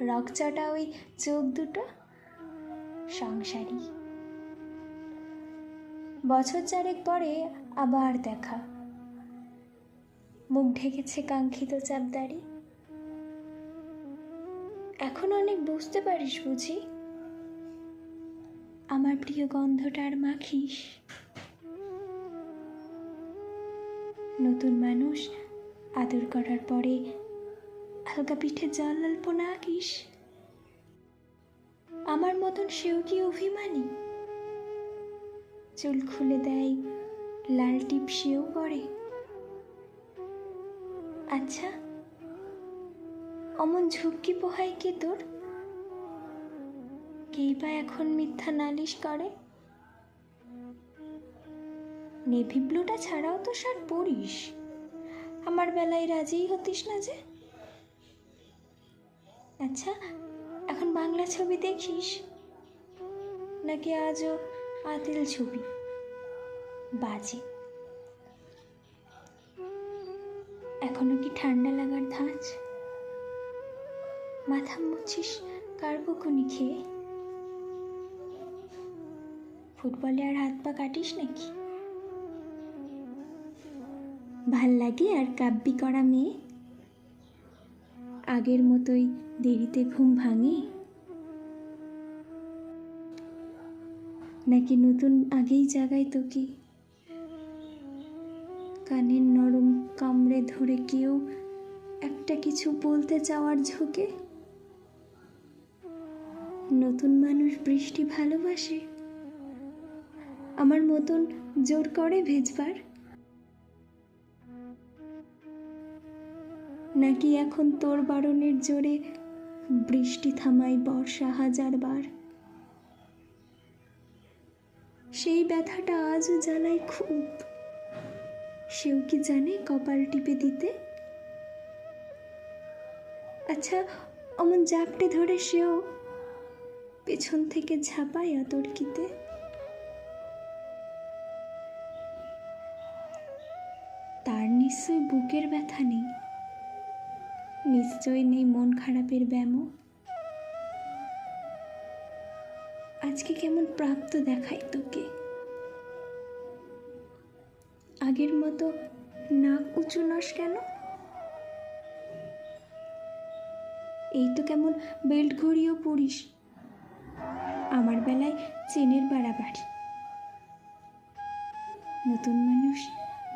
রকচটা ওই চোখ দুটো সংসারী। বছর চারেক পরে আবার দেখা। মুখ ঢেকেছে কাঙ্ক্ষিত চাপদারি। এখন অনেক বুঝতে পারিস বুঝি? আমার প্রিয় গন্ধটার মাখিস। নতুন মানুষ আদর করার পরে হালকা পিঠে জল অল্প না আঁকিস। আমার মতন সেও কি অভিমানী? চুল খুলে দেয়, লাল টিপ সেও পরে আচ্ছা অমন ঝুঁকি পোহায় কে তোর? কেই বা এখন মিথ্যা নালিশ করে? নেভি ব্লুটা ছাড়াও তো শার্ট পরিস। আমার বেলায় রাজিই হতিস না যে? আচ্ছা এখন বাংলা ছবি দেখিস? নাকি আজও আদিল ছবি? বাজে। এখনও কি ঠান্ডা লাগার ধাঁচ? মাথা মুছিস কার বকুনি খেয়ে? ফুটবলে আর হাত পা কাটিস নাকি? ভালো লাগে আর কাব্যি করা মেয়ে? আগের মতোই দেরিতে ঘুম ভাঙে? নাকি নতুন আগেই জাগায় তোকে? কানের নরম কামড়ে ধরে কেউ একটা কিছু বলতে চাওয়ার ঝোঁকে? নতুন মানুষ বৃষ্টি ভালোবাসে? আমার মতন জোর করে ভেজবার? নাকি এখন তোর বারণের জোরে বৃষ্টি থামাই বর্ষা হাজার বার? সেই ব্যথাটা আজও জ্বালায় খুব। সেও কি জানে কপাল টিপে দিতে? আচ্ছা অমন জাপটে ধরে সেও পেছন থেকে ঝাঁপায় আতর্কিতে তার নিশ্চয় বুকের ব্যথা নেই। নিশ্চয় নেই মন খারাপের ব্যামো। আজকে কেমন প্রাপ্ত দেখায় তোকে। আগের মতো নাক উঁচু নস কেন? এই তো কেমন বেল্ট ঘড়িও পড়িস। আমার বেলায় চেনের বাড়াবাড়ি। নতুন মানুষ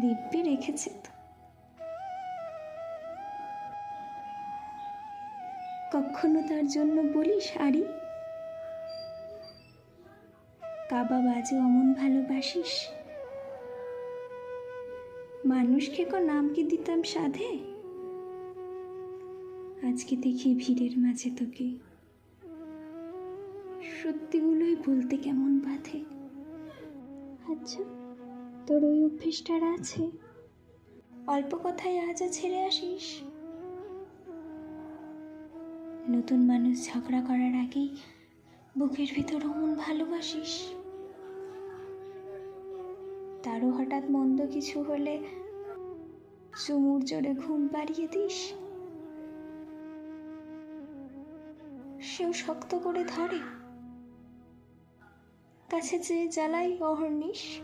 দিব্যি রেখেছে তো। কখনো তার জন্য বলিস আরি কাবা বাজে অমন ভালোবাসিস? মানুষকে ক নাম কি দিতাম সাধে? আজকে দেখি ভিড়ের মাঝে তোকে। সত্যিগুলোই বলতে কেমন বাধে? আচ্ছা তোর ওই অভ্যেসটার আছে? অল্প কথায় আজও ছেড়ে আসিস? নতুন মানুষ ঝগড়া করার আগেই বুকের ভিতর অমন ভালোবাসিস? তারও হঠাৎ মন্দ কিছু হলে চুমুর জোরে ঘুম পাড়িয়ে দিস। সেও শক্ত করে ধরে। কাছে চেয়ে জ্বালাই অহর্নিশ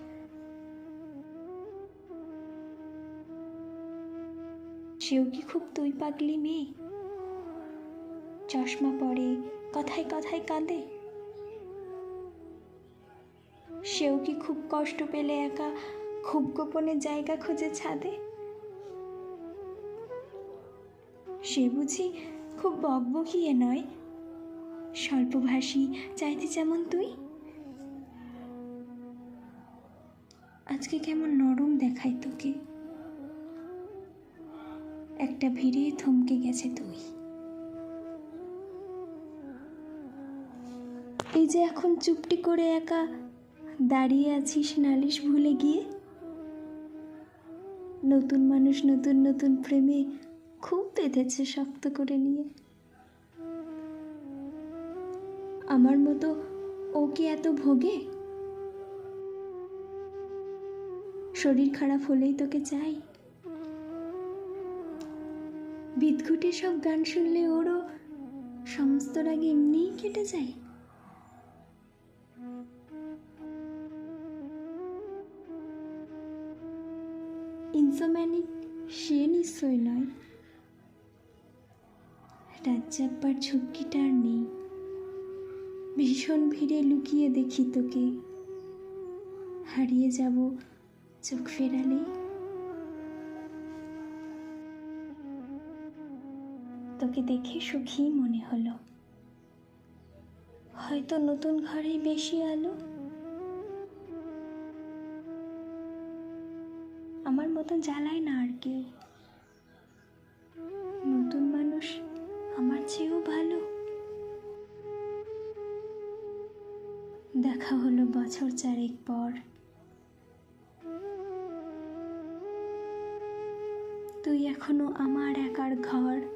সেও কি খুব তুই পাগলি মেয়ে? চশমা পরে কথায় কথায় কাঁদে। সেও কি খুব কষ্ট পেলে একা, খুব গোপনে জায়গা খুঁজে ছাদে? সে বুঝি খুব বকবকিয়ে নয়? স্বল্পভাষী চাইতে যেমন তুই? আজকে কেমন নরম দেখায় তোকে। একটা ভিড়ে থমকে গেছে তুই। যে এখন চুপটি করে একা দাঁড়িয়ে আছিস নালিশ ভুলে গিয়ে? নতুন মানুষ নতুন নতুন প্রেমে খুব বেঁধেছে শক্ত করে নিয়ে। আমার মতো ও কি এত ভোগে? শরীর খারাপ হলেই তোকে চাই। বিদঘুটে সব গান শুনলে ওরও সমস্ত রাগ এমনিই কেটে যায়। ইনসোম্যানিক সে নিশ্চয় নয়। রাত চাপবার ঝুঁকিটা আর নেই। ভীষণ ভিড়ে লুকিয়ে দেখি তোকে। হারিয়ে যাব চোখ ফেরালে তোকে দেখে সুখী মনে হলো। হয়তো নতুন ঘরেই বেশি আলো। আমার মতো জ্বালায় না আর কেউ। নতুন মানুষ আমার চেয়েও ভালো। দেখা হলো বছর চারেক পর। তুই এখনও আমার একার ঘর।